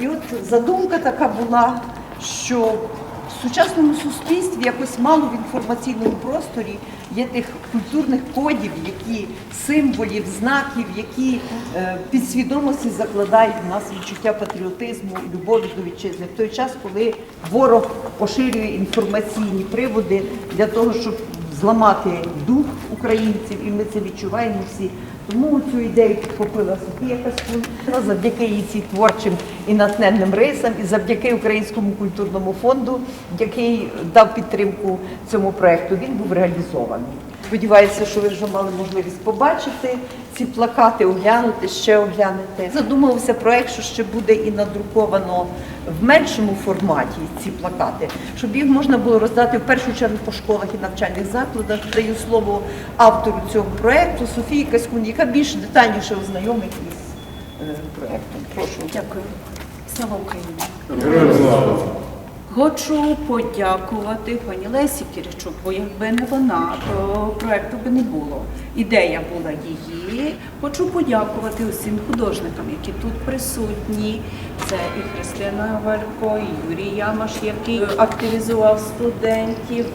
І от задумка така була, що в сучасному суспільстві якось мало в інформаційному просторі є тих культурних кодів, які символів, знаків, які е, підсвідомості закладають в нас відчуття патріотизму любові до вітчизни. В той час, коли ворог поширює інформаційні приводи для того, щоб зламати дух українців, і ми це відчуваємо всі. Тому цю ідею підхопила Софія Каскун. Завдяки її цим творчим і натхненним рисам, і завдяки Українському культурному фонду, який дав підтримку цьому проекту, він був реалізований. Сподіваюся, що ви вже мали можливість побачити ці плакати, оглянути, ще оглянете. Задумався проект, що ще буде і надруковано в меншому форматі ці плакати, щоб їх можна було роздати в першу чергу по школах і навчальних закладах. Даю слово автору цього проекту Софії Каскун, яка більш детальніше ознайомить із е, проектом. Прошу. Дякую. Слава Україні! Героям слава! Хочу подякувати пані Лесі Кіричук, бо якби не вона, то проекту би не було. Ідея була її. Хочу подякувати усім художникам, які тут присутні. Це і Христина Валько, і Юрій Ямаш, який активізував студентів.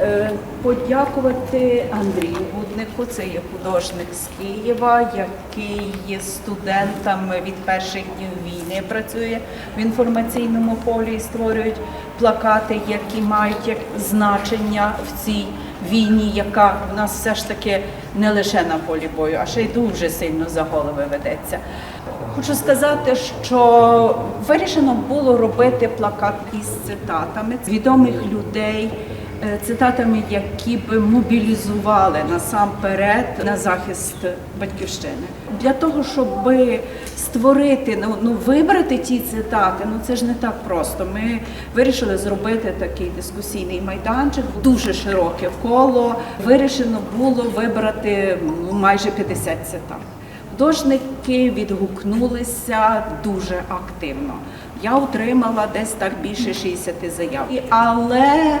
Е, Подякувати Андрію Буднику, це є художник з Києва, який є студентом від перших днів війни, працює в інформаційному полі і створюють плакати, які мають значення в цій війні, яка в нас все ж таки не лише на полі бою, а ще й дуже сильно за голови ведеться. Хочу сказати, що вирішено було робити плакат із цитатами відомих людей, цитатами, які би мобілізували насамперед на захист батьківщини. Для того, щоб створити, ну, ну вибрати ті цитати, ну це ж не так просто. Ми вирішили зробити такий дискусійний майданчик, дуже широке коло. Вирішено було вибрати ну, майже 50 цитат. Художники відгукнулися дуже активно. Я отримала десь так більше 60 заяв. Але е,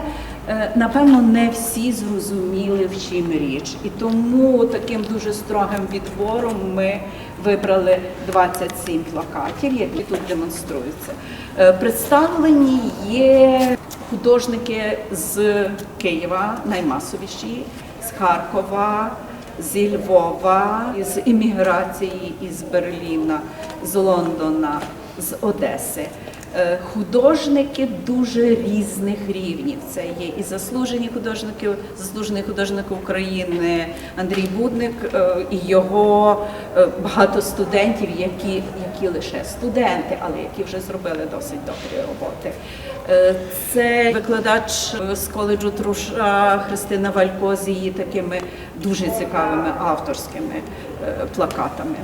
напевно не всі зрозуміли, в чим річ. І тому таким дуже строгим відбором ми вибрали 27 плакатів, які тут демонструються. Е, Представлені є художники з Києва, наймасовіші, з Харкова зі Львова, з імміграції із Берліна, з Лондона, з Одеси. Е, Художники дуже різних рівнів. Це є і заслужені художники, заслужений художник України Андрій Будник, е, і його е, багато студентів, які, які лише студенти, але які вже зробили досить добрі роботи. Це викладач з коледжу Труша Христина Валько з її такими дуже цікавими авторськими плакатами.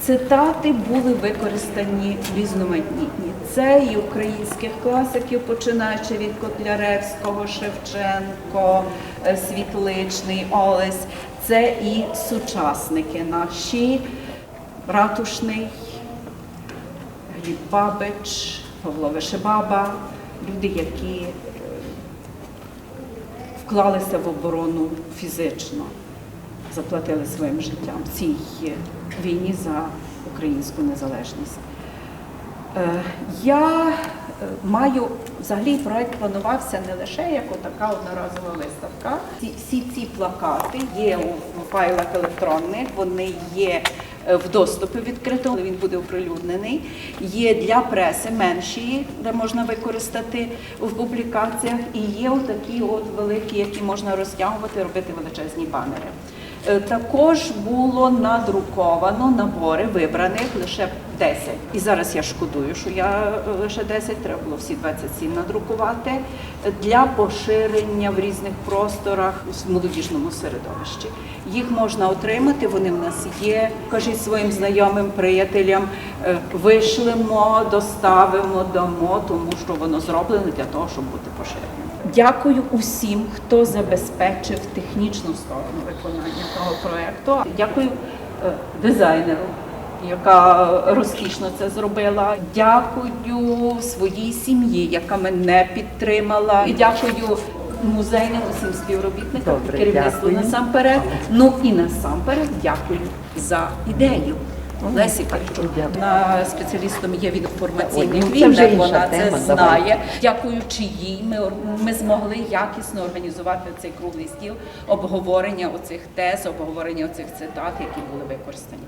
Цитати були використані різноманітні. Це і українських класиків, починаючи від Котляревського, Шевченко, е, Світличний, Олесь. Це і сучасники наші, Ратушний, Гліб Бабич, Павло Вишебаба, люди, які е, вклалися в оборону фізично, заплатили своїм життям в цій війні за українську незалежність. Е, Я е, маю взагалі проект планувався не лише як отака одноразова виставка. Всі ці плакати є у файлах електронних, вони є е, в доступі відкритому, він буде оприлюднений. Є для преси менші, де можна використати в публікаціях, і є отакі от великі, які можна розтягувати, робити величезні банери. Е, Також було надруковано набори вибраних лише 10. І зараз я шкодую, що я е, лише 10, треба було всі 27 надрукувати е, для поширення в різних просторах в молодіжному середовищі. Їх можна отримати, вони в нас є. Кажіть своїм знайомим, приятелям, вишлемо, доставимо, дамо, тому що воно зроблено для того, щоб бути поширеним. Дякую усім, хто забезпечив технічну сторону виконання того проєкту. Дякую е, дизайнеру, яка розкішно це зробила. Дякую своїй сім'ї, яка мене підтримала. І дякую музейним усім співробітникам, керівництву насамперед. Ну і насамперед дякую за ідею. Лесі Киричук. дякую. Вона спеціалістом є від Ой, інформаційних ну, війн, вона тема, це давай. знає. Дякуючи їй, ми, ми змогли якісно організувати цей круглий стіл обговорення оцих тез, обговорення оцих цитат, які були використані.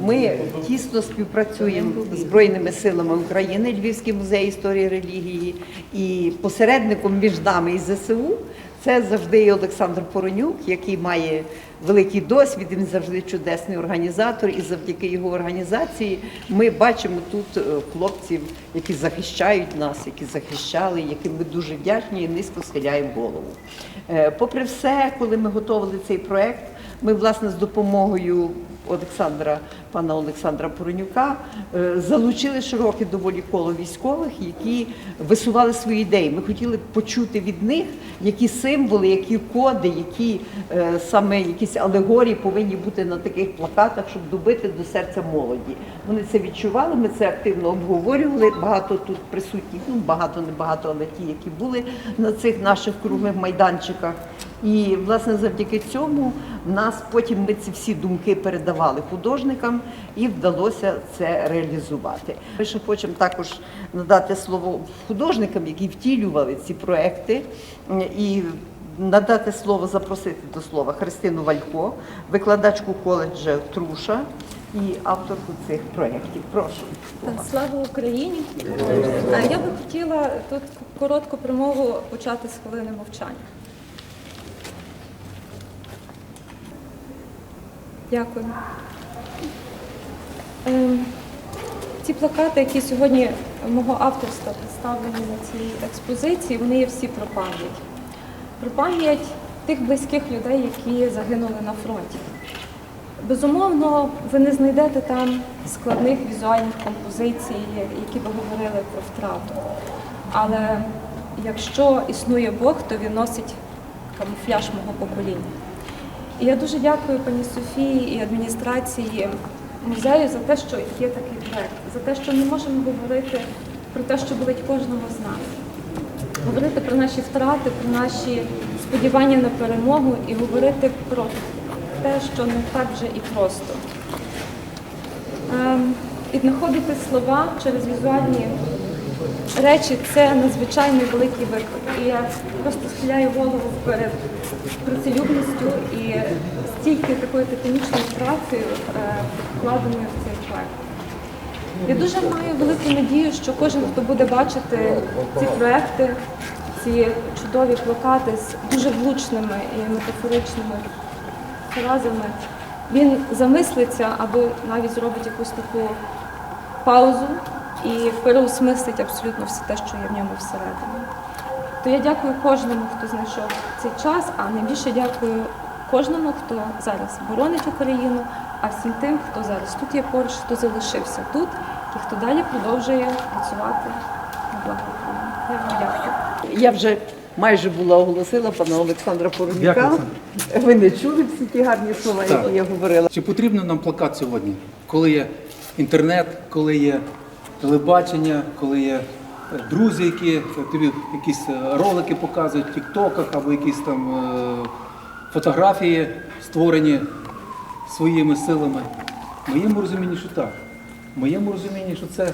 Ми тісно співпрацюємо з Збройними силами України, Львівський музей історії релігії, і посередником між нами і ЗСУ це завжди і Олександр Поронюк, який має великий досвід. Він завжди чудесний організатор, і завдяки його організації ми бачимо тут е, хлопців, які захищають нас, які захищали, яким ми дуже вдячні і низько схиляємо голову. Е, Попри все, коли ми готували цей проект, ми власне з допомогою Олександра, пана Олександра Поронюка, е, залучили широке доволі коло військових, які висували свої ідеї. Ми хотіли почути від них, які символи, які коди, які е, саме якісь алегорії повинні бути на таких плакатах, щоб добити до серця молоді. Вони це відчували, ми це активно обговорювали. Багато тут присутніх, ну багато, не багато, але ті, які були на цих наших круглих майданчиках. І власне завдяки цьому нас потім ми ці всі думки передавали художникам і вдалося це реалізувати. Ми ще хочемо також надати слово художникам, які втілювали ці проекти, і надати слово, запросити до слова Христину Валько, викладачку коледжу Труша і авторку цих проєктів. Прошу. Слава Україні! Я би хотіла тут коротку промову почати з хвилини мовчання. Дякую. Ем, Ці плакати, які сьогодні мого авторства представлені на цій експозиції, вони є всі про пам'ять. Про пам'ять тих близьких людей, які загинули на фронті. Безумовно, ви не знайдете там складних візуальних композицій, які би говорили про втрату. Але якщо існує Бог, то він носить камуфляж мого покоління. Я дуже дякую пані Софії і адміністрації музею за те, що є такий проект, за те, що ми можемо говорити про те, що болить кожного з нас говорити про наші втрати, про наші сподівання на перемогу і говорити про те, що не так вже і просто. Ем, Віднаходити слова через візуальні речі це надзвичайно великий виклик. І я просто схиляю голову перед працелюбністю і стільки такою титанічною працею е, вкладеною в цей проект. Я дуже маю велику надію, що кожен, хто буде бачити ці проекти, ці чудові плакати з дуже влучними і метафоричними фразами, він замислиться або навіть зробить якусь таку паузу і переосмислить абсолютно все те, що є в ньому всередині. То я дякую кожному, хто знайшов цей час, а найбільше дякую кожному, хто зараз боронить Україну, а всім тим, хто зараз тут є поруч, хто залишився тут і хто далі продовжує працювати на благо України. Я вам дякую. Я вже майже була оголосила пана Олександра. Дякую, Ви не чули всі ті гарні слова, Так. які я говорила. Чи потрібен нам плакат сьогодні, коли є інтернет, коли є телебачення, коли є е, друзі, які е, тобі якісь е, ролики показують в Тіктоках або якісь там фотографії створені своїми силами? В моєму розумінні, що так. В моєму розумінні, що це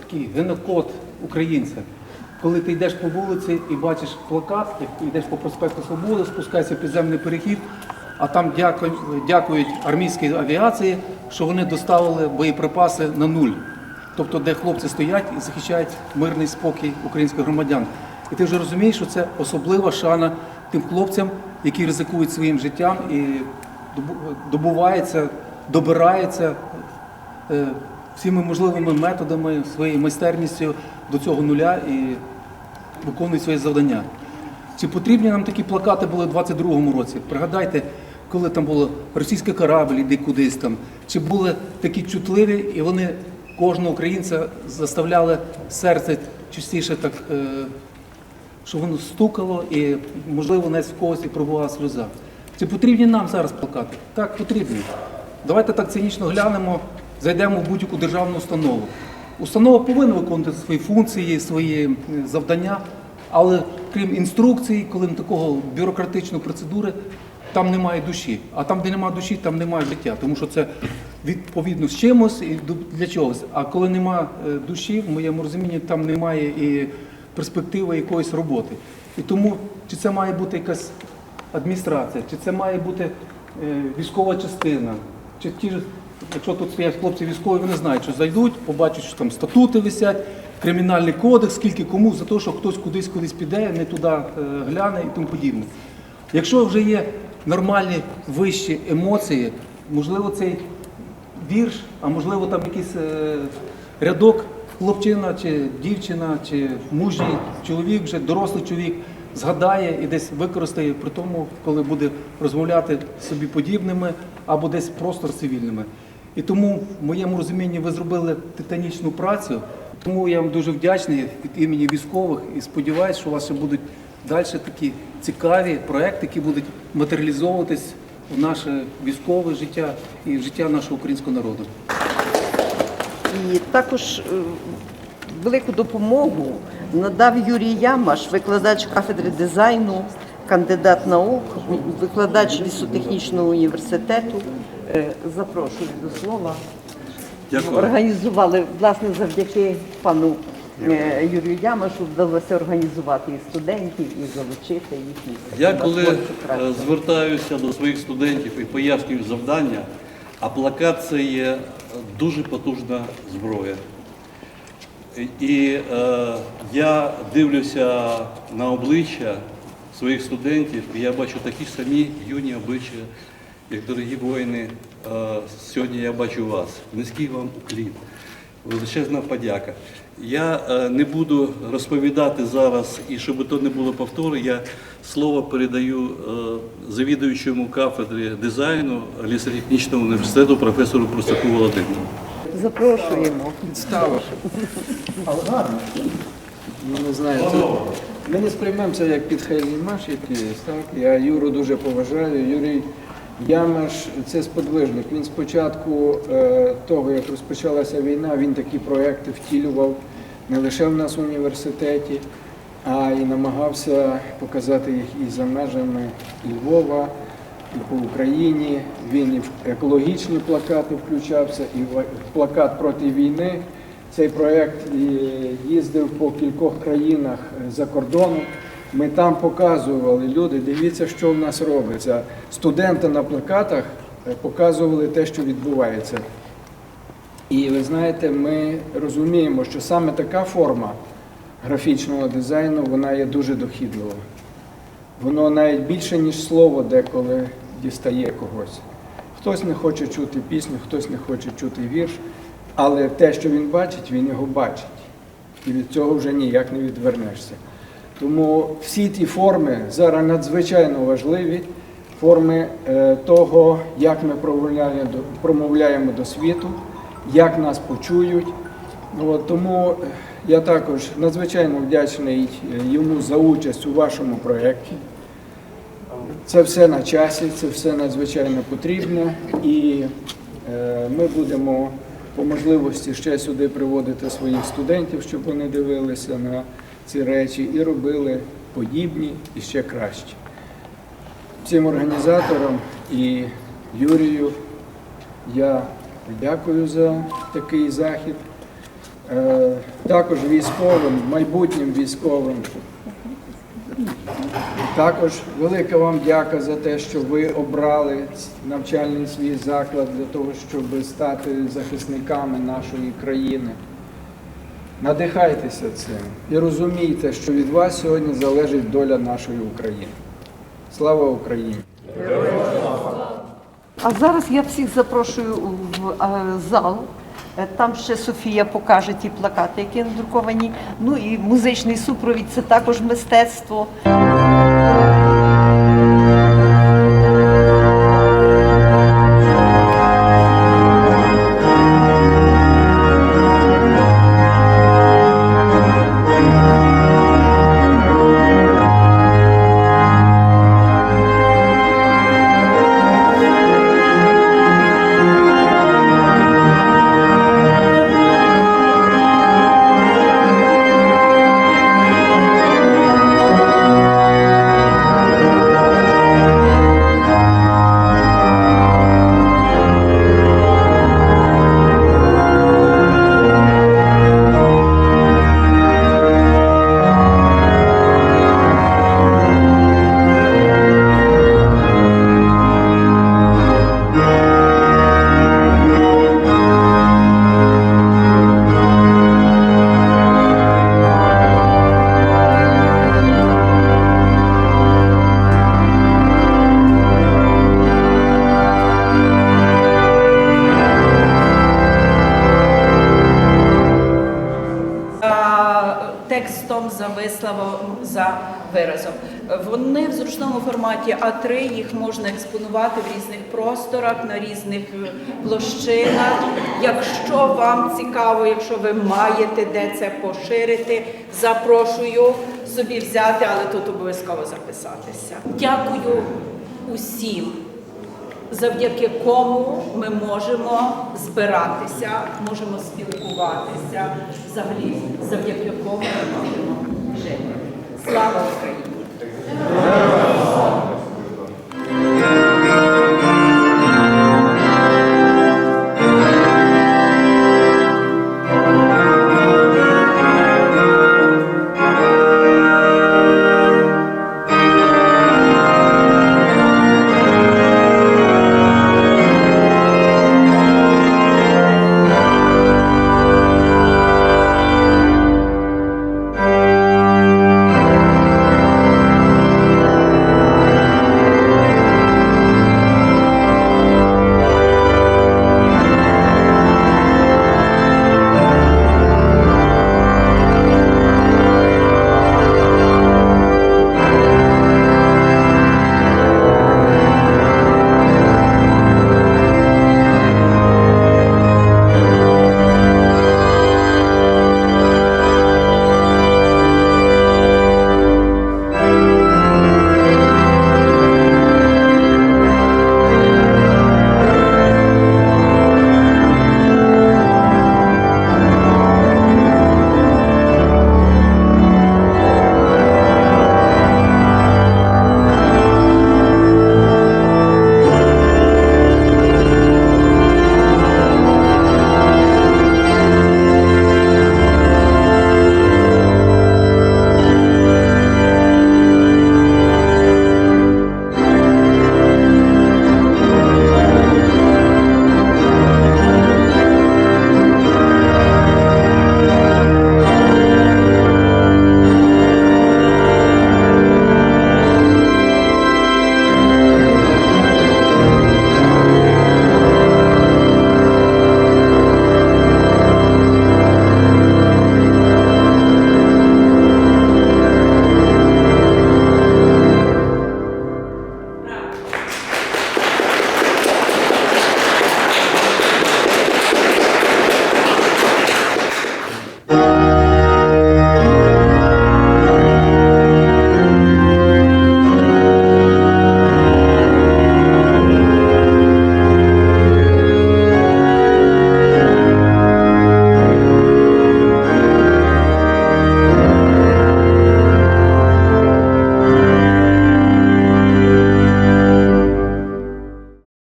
такий генокод українця. Коли ти йдеш по вулиці і бачиш плакат, йдеш по проспекту Свободи, спускаєшся в підземний перехід, а там дякують армійській авіації, що вони доставили боєприпаси на нуль. Тобто, де хлопці стоять і захищають мирний спокій українських громадян. І ти вже розумієш, що це особлива шана тим хлопцям, які ризикують своїм життям і добу- добуваються, добираються е, всіми можливими методами, своєю майстерністю до цього нуля і виконують своє завдання. Чи потрібні нам такі плакати були в 22-му році? Пригадайте, коли там було російський корабль, іди кудись там, чи були такі чутливі, і вони кожного українця заставляли серце частіше так, е, щоб воно стукало і, можливо, навіть в когось і пробувала сльоза. Чи потрібні нам зараз плакати? Так, потрібні. Давайте так цинічно глянемо, зайдемо в будь-яку державну установу. Установа повинна виконувати свої функції, свої завдання, але крім інструкцій, крім такого бюрократичної процедури, там немає душі. А там, де немає душі, там немає життя. Тому що це відповідно з чимось і для чогось. А коли нема е, душі, в моєму розумінні, там немає і перспективи якоїсь роботи. І тому чи це має бути якась адміністрація, чи це має бути е, військова частина, чи ті ж, якщо тут стоять хлопці військові, вони знають, що зайдуть, побачать, що там статути висять, кримінальний кодекс, скільки кому за те, що хтось кудись кудись піде, не туди е, гляне і тому подібне. Якщо вже є нормальні вищі емоції, можливо, цей вірш, а можливо там якийсь е, рядок, хлопчина чи дівчина, чи мужній чоловік, вже дорослий чоловік, згадає і десь використає при тому, коли буде розмовляти собі подібними або десь просто цивільними. І тому, в моєму розумінні, ви зробили титанічну працю. Тому я вам дуже вдячний від імені військових і сподіваюся, що у вас ще будуть далі такі цікаві проекти, які будуть матеріалізовуватись в наше військове життя і в життя нашого українського народу. І також е, велику допомогу надав Юрій Ямаш, викладач кафедри дизайну, кандидат наук, викладач лісотехнічного університету. Е, Запрошую до слова. Дякую. Організували, власне, завдяки пану Юрію Ямашу вдалося організувати і студентів, і залучити їхні. Я коли е, звертаюся до своїх студентів і пояснюю завдання, а плакат це є дуже потужна зброя. І- І е, я дивлюся на обличчя своїх студентів, і я бачу такі самі юні обличчя, як дорогі воїни. Е, сьогодні я бачу вас. Низький вам уклін. Величезна подяка. Я е, не буду розповідати зараз, і щоб то не було повтору, я слово передаю е, завідуючому кафедрі дизайну лісотехнічного університету професору Прусаку Володимиру. Запрошуємо. Підстава. Але гарно. Ну, не знаю, це... ми не сприймемося як підхильний маш якийсь, так? Я Юру дуже поважаю. Юрій Ямаш це сподвижник. Він спочатку е, того, як розпочалася війна, він такі проекти втілював не лише в нас в університеті, а й намагався показати їх і за межами Львова, і по Україні. Він і в екологічні плакати включався, і в плакат проти війни. Цей проєкт е, їздив по кількох країнах за кордоном. Ми там показували люди, дивіться, що в нас робиться. Студенти на плакатах е, показували те, що відбувається. І ви знаєте, ми розуміємо, що саме така форма графічного дизайну вона є дуже дохідлива. Воно навіть більше, ніж слово деколи дістає когось. Хтось не хоче чути пісню, хтось не хоче чути вірш, але те, що він бачить, він його бачить. І від цього вже ніяк не відвернешся. Тому всі ті форми зараз надзвичайно важливі, форми е, того, як ми промовляємо до, світу, як нас почують. Ну, тому е, я також надзвичайно вдячний е, йому за участь у вашому проєкті. Це все на часі, це все надзвичайно потрібне, і ми будемо по можливості ще сюди приводити своїх студентів, щоб вони дивилися на ці речі і робили подібні і ще кращі. Всім організаторам і Юрію я дякую за такий захід. Е, Також військовим, майбутнім військовим. Також велика вам дяка за те, що ви обрали навчальний свій заклад для того, щоб стати захисниками нашої країни. Надихайтеся цим і розумійте, що від вас сьогодні залежить доля нашої України. Слава Україні! А зараз я всіх запрошую в е, зал. Е, Там ще Софія покаже ті плакати, які надруковані. Ну і музичний супровід це також мистецтво. Висловом, за виразом. Вони в зручному форматі А3, їх можна експонувати в різних просторах, на різних е, площинах. Якщо вам цікаво, якщо ви маєте де це поширити, запрошую собі взяти, але тут обов'язково записатися. Дякую усім завдяки кому ми можемо збиратися, можемо спілкуватися, взагалі завдяки кому ми можемо Slava Ukraine!